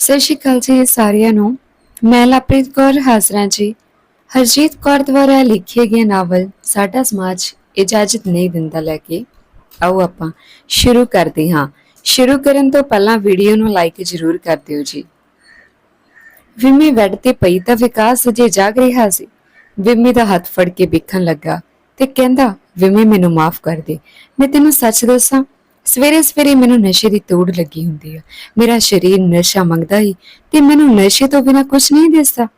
ਸਤਿ ਸ਼੍ਰੀ ਅਕਾਲ ਜੀ ਸਾਰਿਆਂ ਨੂੰ। ਮੈਂ ਲਵਪ੍ਰੀਤ ਕੌਰ ਹਾਜ਼ਰਾਂ ਜੀ। ਹਰਜੀਤ ਕੌਰ ਦੁਆਰਾ ਲਿਖਿਆ ਗਏ ਨਾਵਲ ਸਾਡਾ ਸਮਾਜ ਇਜਾਜ਼ਤ ਨਹੀਂ ਦਿੰਦਾ ਲੈ ਕੇ। ਆਓ ਆਪਾਂ ਸ਼ੁਰੂ ਕਰਦੇ ਹਾਂ। ਸ਼ੁਰੂ ਕਰਨ ਤੋਂ ਪਹਿਲਾਂ ਵੀਡੀਓ ਨੂੰ ਲਾਈਕ ਜ਼ਰੂਰ ਕਰ ਦਿਓ ਜੀ। ਵਿਮੀ ਵੈੱਡ ਤੇ ਪਈ ਤਾਂ ਵਿਕਾਸ ਅਜੇ ਜਾਗ ਰਿਹਾ ਸੀ। ਵਿਮੀ ਦਾ ਹੱਥ ਫੜ ਕੇ ਵੇਖਣ ਲੱਗਾ ਤੇ ਕਹਿੰਦਾ, ਵਿਮੀ ਮੈਨੂੰ ਮਾਫ ਕਰ ਦੇ। ਮੈਂ ਤੈਨੂੰ ਸੱਚ ਦੱਸਾਂ ਸਵੇਰੇ ਸਵੇਰੇ ਮੈਨੂੰ ਨਸ਼ੇ ਦੀ ਤੋੜ ਲੱਗੀ ਹੁੰਦੀ ਆ। ਮੇਰਾ ਸਰੀਰ ਨਸ਼ਾ ਮੰਗਦਾ ਹੀ ਤੇ ਮੈਨੂੰ ਨਸ਼ੇ ਤੋਂ ਬਿਨਾ ਕੁਝ ਨਹੀਂ ਦਿਸਦਾ।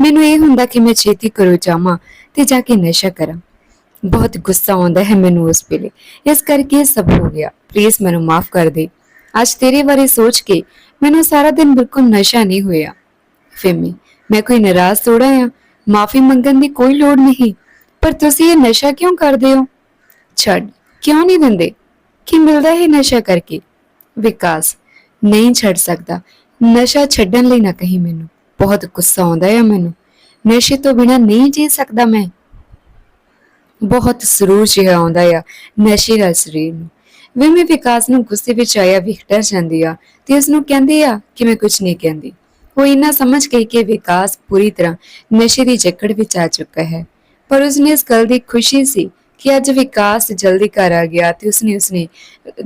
ਮੈਨੂੰ ਇਹ ਹੁੰਦਾ ਕਿ ਮੈਂ ਛੇਤੀ ਕਰੋ ਜਾਵਾਂ ਤੇ ਜਾ ਕੇ ਨਸ਼ਾ ਕਰਾਂ। ਬਹੁਤ ਗੁੱਸਾ ਆਉਂਦਾ ਹੈ ਮੈਨੂੰ ਉਸ ਵੇਲੇ। ਇਸ ਕਰਕੇ ਇਹ ਸਭ ਹੋ ਗਿਆ। ਪਲੀਜ਼ ਮੈਨੂੰ ਮਾਫ ਕਰ ਦੇ। ਅੱਜ ਤੇਰੇ ਬਾਰੇ ਸੋਚ ਕੇ ਮੈਨੂੰ ਸਾਰਾ ਦਿਨ ਬਿਲਕੁਲ ਨਸ਼ਾ ਨਹੀਂ ਹੋਇਆ। ਫੇਮੀ ਮੈਂ ਕੋਈ ਨਾਰਾਜ਼ ਥੋੜਾ ਆ ਮਾਫੀ ਮੰਗਣ ਦੀ ਕੋਈ ਲੋੜ ਨਹੀਂ। ਪਰ ਤੁਸੀਂ ਇਹ ਨਸ਼ਾ ਕਿਉਂ ਕਰਦੇ ਹੋ? ਛੱਡ, ਕਿਉਂ ਨਹੀਂ ਦਿੰਦੇ? ਕੀ ਮਿਲਦਾ ਹੈ ਨਸ਼ਾ ਕਰਕੇ। ਵਿਕਾਸ ਨਹੀਂ ਛੱਡ ਸਕਦਾ। ਨਸ਼ਾ ਛੱਡਣ ਲਈ ਨਾ ਕਹੀ ਮੈਨੂੰ। ਬਹੁਤ ਗੁੱਸਾ ਆਉਂਦਾ ਹੈ ਮੈਨੂੰ। ਨਸ਼ੇ ਤੋਂ ਬਿਨਾ ਨਹੀਂ ਜੀ ਸਕਦਾ ਮੈਂ। ਬਹੁਤ ਸਰੂਰ ਜਿਹਾ ਆਉਂਦਾ ਆ ਨਸ਼ੇ ਦਾ ਸਰੀਰ ਨੂੰ। ਵੀ ਮੈਂ ਵਿਕਾਸ ਨੂੰ ਗੁੱਸੇ ਵਿੱਚ ਆਇਆ ਵੀ ਜਾਂਦੀ ਆ ਤੇ ਉਸ ਨੂੰ ਕਹਿੰਦੀ ਆ ਕਿ ਮੈਂ ਕੁਝ ਨਹੀਂ ਕਹਿੰਦੀ। ਉਹ ਇੰਨਾ ਸਮਝ ਗਈ ਕਿ ਵਿਕਾਸ ਪੂਰੀ ਤਰ੍ਹਾਂ ਨਸ਼ੇ ਦੀ ਜਕੜ ਵਿੱਚ ਆ ਚੁੱਕਾ ਹੈ। ਪਰ ਉਸਨੇ ਇਸ ਗੱਲ ਦੀ ਖੁਸ਼ੀ ਸੀ ਕਿ ਅੱਜ ਵਿਕਾਸ ਜਲਦੀ ਘਰ ਆ ਗਿਆ ਤੇ ਉਸਨੇ ਉਸਨੇ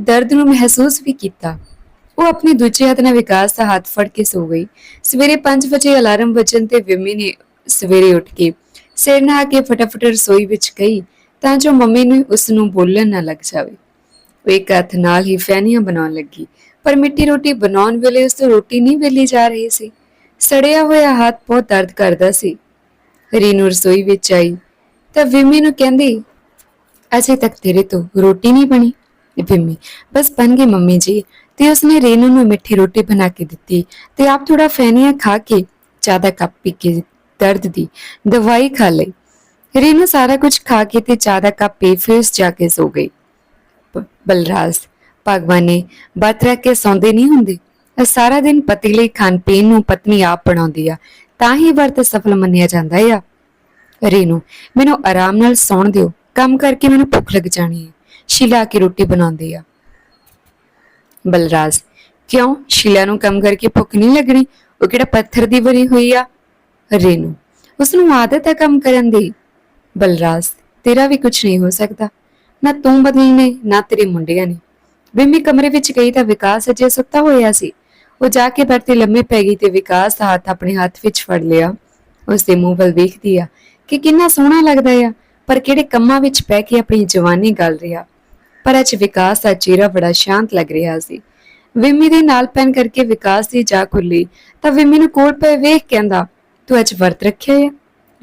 ਦਰਦ ਨੂੰ ਮਹਿਸੂਸ ਵੀ ਕੀਤਾ। ਉਹ ਆਪਣੇ ਦੂਜੇ ਹੱਥ ਨਾਲ ਵਿਕਾਸ ਦਾ ਹੱਥ ਫੜ ਕੇ ਸੋ ਗਈ। ਸਵੇਰੇ 5 ਵਜੇ ਅਲਾਰਮ ਵੱਜਣ ਤੇ ਵਿਮੀ ਨੇ ਸਵੇਰੇ ਉੱਠ ਕੇ ਸਿਰ ਨਹਾ ਕੇ ਫਟਾਫਟ ਰਸੋਈ ਵਿੱਚ ਗਈ ਤਾਂ ਜੋ ਮੰਮੀ ਨੂੰ ਉਸ ਨੂੰ ਬੋਲਣ ਨਾ ਲੱਗ ਜਾਵੇ। ਉਹ ਇੱਕ ਹੱਥ ਨਾਲ ਹੀ ਫੈਨੀਆਂ ਬਣਾਉਣ ਲੱਗੀ, ਪਰ ਮਿੱਟੀ ਰੋਟੀ ਬਣਾਉਣ ਵੇਲੇ ਉਸ ਤੋਂ ਰੋਟੀ ਨਹੀਂ ਵੇਲੀ ਜਾ ਰਹੀ ਸੀ। ਸੜਿਆ ਹੋਇਆ ਹੱਥ ਬਹੁਤ ਦਰਦ ਕਰਦਾ ਸੀ। ਰੀਨੂ ਰਸੋਈ ਵਿੱਚ ਆਈ ਤਾਂ ਵਿਮੀ ਨੂੰ ਕਹਿੰਦੀ ਅਜੇ ਤੱਕ ਤੇਰੇ ਤੋਂ ਰੋਟੀ ਨਹੀਂ ਬਣੀ। ਵਿਮੀ, ਬਸ ਬਣ ਗਈ ਮੰਮੀ ਜੀ। ਤੇ ਉਸਨੇ ਰੇਨੂ ਨੂੰ ਮਿੱਠੀ ਰੋਟੀ ਬਣਾ ਕੇ ਦਿੱਤੀ ਤੇ ਆਪ ਥੋੜਾ ਫੈਨੀਆਂ ਖਾ ਕੇ ਚਾਹ ਦਾ ਕੱਪ ਪੀ ਕੇ ਦਰਦ ਦੀ ਦਵਾਈ ਖਾ ਲਈ। ਰੇਨੂ ਸਾਰਾ ਕੁਝ ਖਾ ਕੇ ਤੇ ਚਾਹ ਦਾ ਕੱਪ ਪੀ ਫਿਰ ਜਾ ਕੇ ਸੋ ਗਈ। ਬਲਰਾਜ, ਭਗਵਾਨ ਨੇ ਬਤ ਰੱਖ ਕੇ ਸੌਂਦੇ ਨਹੀਂ ਹੁੰਦੇ। ਸਾਰਾ ਦਿਨ ਪਤੀ ਲਈ ਖਾਣ ਪੀਣ ਨੂੰ ਪਤਨੀ ਆਪ ਬਣਾਉਂਦੀ ਆ, ਤਾਂ ਹੀ ਵਰਤ ਸਫਲ ਮੰਨਿਆ ਜਾਂਦਾ ਆ। ਰੇਨੂ, ਮੈਨੂੰ ਆਰਾਮ ਨਾਲ ਸੌਣ ਦਿਓ। ਕੰਮ ਕਰਕੇ ਮੈਨੂੰ ਭੁੱਖ ਲੱਗ ਜਾਣੀ ਹੈ। ਸ਼ੀਲਾ ਆ ਕੇ ਰੋਟੀ ਬਣਾਉਂਦੀ ਆ। ਬਲਰਾਜ, ਕਿਉਂ? ਸ਼ੀਲਾ ਨੂੰ ਕੰਮ ਕਰਕੇ ਭੁੱਖ ਨਹੀਂ ਲੱਗਣੀ? ਉਹ ਕਿਹੜਾ ਪੱਥਰ ਦੀ ਬਣੀ ਹੋਈ ਆ? ਰੇਨੂ ਉਸ ਨੂੰ ਆਦਤ ਹੈ ਕੰਮ ਕਰਨ ਦੀ। ਬਲਰਾਜ, ਤੇਰਾ ਵੀ ਕੁਝ ਨਹੀਂ ਹੋ ਸਕਦਾ। ਨਾ ਤੂੰ ਬਦਲਨੇ ਨਾ ਤੇਰੇ ਮੁੰਡਿਆਂ ਨੇ। ਵਿਮੀ ਕਮਰੇ ਵਿੱਚ ਗਈ ਤਾਂ ਵਿਕਾਸ ਅਜੇ ਸੁੱਤਾ ਹੋਇਆ ਸੀ। ਉਹ ਜਾ ਕੇ ਬੈਠ ਤੇ ਲੰਮੇ ਪੈ ਗਈ ਤੇ ਵਿਕਾਸ ਦਾ ਹੱਥ ਆਪਣੇ ਹੱਥ ਵਿੱਚ ਫੜ ਲਿਆ। ਉਸ ਦੇ ਮੂੰਹ ਵੱਲ ਵੇਖਦੀ ਆ ਕਿ ਕਿੰਨਾ ਸੋਹਣਾ ਲੱਗਦਾ ਆ। ਪਰ ਕਿਹੜੇ ਕੰਮਾਂ ਵਿੱਚ ਪੈ ਕੇ ਆਪਣੀ ਜਵਾਨੀ ਗਲ ਰਿਹਾ? ਪਰ ਅੱਜ ਵਿਕਾਸ ਦਾ ਚਿਹਰਾ ਬੜਾ ਸ਼ਾਂਤ ਲੱਗ ਰਿਹਾ ਸੀ। ਵਿਮੀ ਦੇ ਨਾਲ ਪੈਨ ਕਰਕੇ ਵਿਕਾਸ ਦੀ ਜਾ ਖੁੱਲੀ, ਤਾਂ ਵਿਮੀ ਨੂੰ ਕੋਲ ਪਏ ਵੇਖ ਕਹਿੰਦਾ, ਤੂੰ ਅੱਜ ਵਰਤ ਰੱਖਿਆ ਹੈ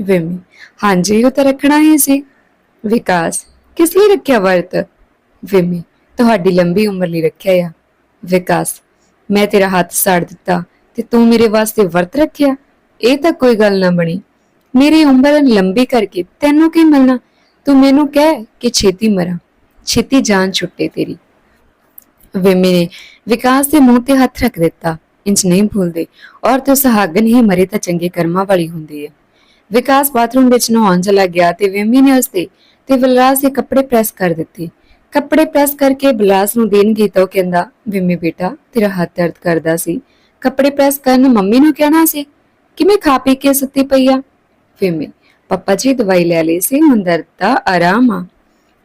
ਵਿਮੀ, ਹਾਂਜੀ, ਉਹ ਤਾਂ ਰੱਖਣਾ ਹੀ ਸੀ। ਵਿਕਾਸ, ਕਿਸ ਲਈ ਰੱਖਿਆ ਵਰਤ? ਵਿਮੀ, ਤੁਹਾਡੀ ਲੰਬੀ ਉਮਰ ਲਈ ਰੱਖਿਆ ਆ। ਵਿਕਾਸ, ਮੈਂ ਤੇਰਾ ਹੱਥ ਸਾੜ ਦਿੱਤਾ ਤੇ ਤੂੰ ਮੇਰੇ ਵਾਸਤੇ ਵਰਤ ਰੱਖਿਆ? ਇਹ ਤਾਂ ਕੋਈ ਗੱਲ ਨਾ ਬਣੀ। ਮੇਰੀ ਉਮਰ ਲੰਬੀ ਕਰਕੇ ਤੈਨੂੰ ਕੀ ਮਿਲਣਾ? ਤੂੰ ਮੈਨੂੰ ਕਹਿ ਕਿ ਛੇਤੀ ਮਰਾਂ। ਛੇਤੀ ਜਾਨ ਛੁੱਟੇ ਤੇਰੀ। ਵਿਮੀ ਨੇ ਵਿਕਾਸ ਦੇ ਮੂੰਹ ਤੇ ਹੱਥ ਰੱਖ ਦਿੱਤਾ। ਇੰਜ ਨਹੀਂ ਭੁੱਲਦੇ। ਔਰ ਤੂੰ ਸੁਹਾਗਨ ਹੀ ਮਰੇ ਤਾਂ ਚੰਗੇ ਕਰਮਾਂ ਵਾਲੀ ਹੁੰਦੀ ਹੈ। ਵਿਕਾਸ ਬਾਥਰੂਮ ਵਿੱਚ ਨਹਾਉਣ ਚਲਾ ਗਿਆ ਤੇ ਵਿਮੀ ਨੇ ਉਸਦੇ ਤੇ ਬਲਰਾਜ ਦੇ ਕੱਪੜੇ ਪ੍ਰੈਸ ਕਰ ਦਿੱਤੇ। ਕੱਪੜੇ ਪ੍ਰੈਸ ਕਰਕੇ ਬਲਰਾਜ ਨੂੰ ਦੇਣ ਗਈ ਤਾਂ ਉਹ ਕਹਿੰਦਾ, ਵਿਮੀ ਬੇਟਾ, ਤੇਰਾ ਹੱਥ ਦਰਦ ਕਰਦਾ ਸੀ। ਕੱਪੜੇ ਪ੍ਰੈਸ ਕਰਨ ਮੰਮੀ ਨੂੰ ਕਹਿਣਾ ਸੀ? ਕਿ ਮੈਂ ਖਾ ਪੀ ਕੇ ਸੁੱਤੀ ਪਈ ਆ? ਵਿਮੀ ਪਪਾ ਜੀ ਦਵਾਈ ਲੈ ਲਈ ਸੀ ਹੁਣ ਦਾ ਆਰਾਮ ਆ